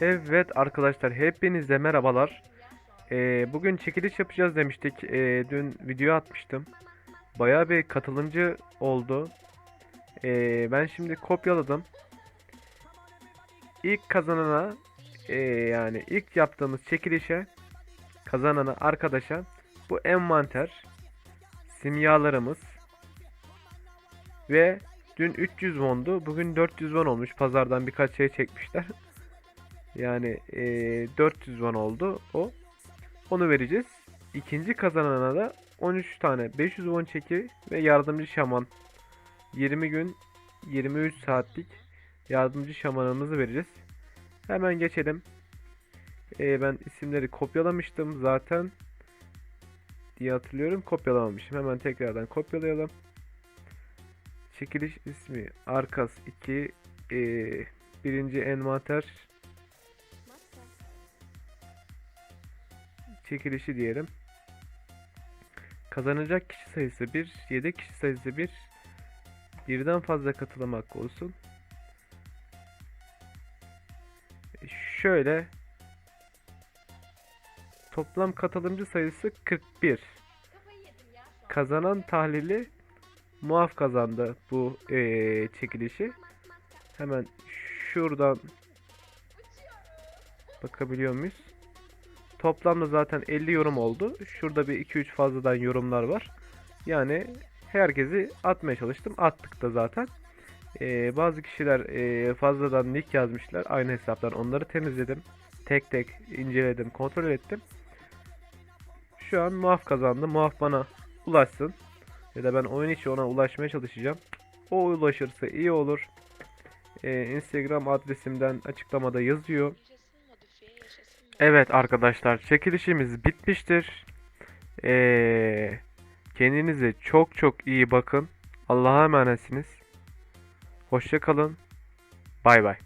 Evet arkadaşlar hepinize merhabalar. Ee, bugün çekiliş yapacağız demiştik. Ee, dün video atmıştım. Bayağı bir katılımcı oldu. Ee, ben şimdi kopyaladım. İlk kazanana ee, yani ilk yaptığımız çekilişe kazanana arkadaşa bu envanter simyalarımız ve dün 300 wondu. Bugün 400 won olmuş. Pazardan birkaç şey çekmişler. Yani eee 400 won oldu o. Onu vereceğiz. İkinci kazanana da 13 tane 500 won çeki ve yardımcı şaman. 20 gün 23 saatlik yardımcı şamanımızı vereceğiz. Hemen geçelim. Eee, ben isimleri kopyalamıştım zaten diye hatırlıyorum. Kopyalamamışım. Hemen tekrardan kopyalayalım. Çekiliş ismi Arkas 2 eee, birinci envanter çekilişi diyelim. Kazanacak kişi sayısı 1, yedek kişi sayısı 1. Birden fazla katılım hakkı olsun. E, Şöyle toplam katılımcı sayısı 41. Kazanan tahlili Muaf kazandı bu eee, çekilişi. Hemen şuradan bakabiliyor muyuz? Toplamda zaten 50 yorum oldu. Şurada bir 2-3 fazladan yorumlar var. Yani herkesi atmaya çalıştım. Attık da zaten. Ee, bazı kişiler ee, fazladan nick yazmışlar. Aynı hesaptan onları temizledim. Tek tek inceledim, kontrol ettim. Şu an muaf kazandı. Muaf bana ulaşsın. Ya da ben oyun içi ona ulaşmaya çalışacağım. O ulaşırsa iyi olur. Ee, Instagram adresimden açıklamada yazıyor. Evet arkadaşlar çekilişimiz bitmiştir. Ee, kendinize çok çok iyi bakın. Allah'a emanetsiniz. Hoşça kalın. Bay bay.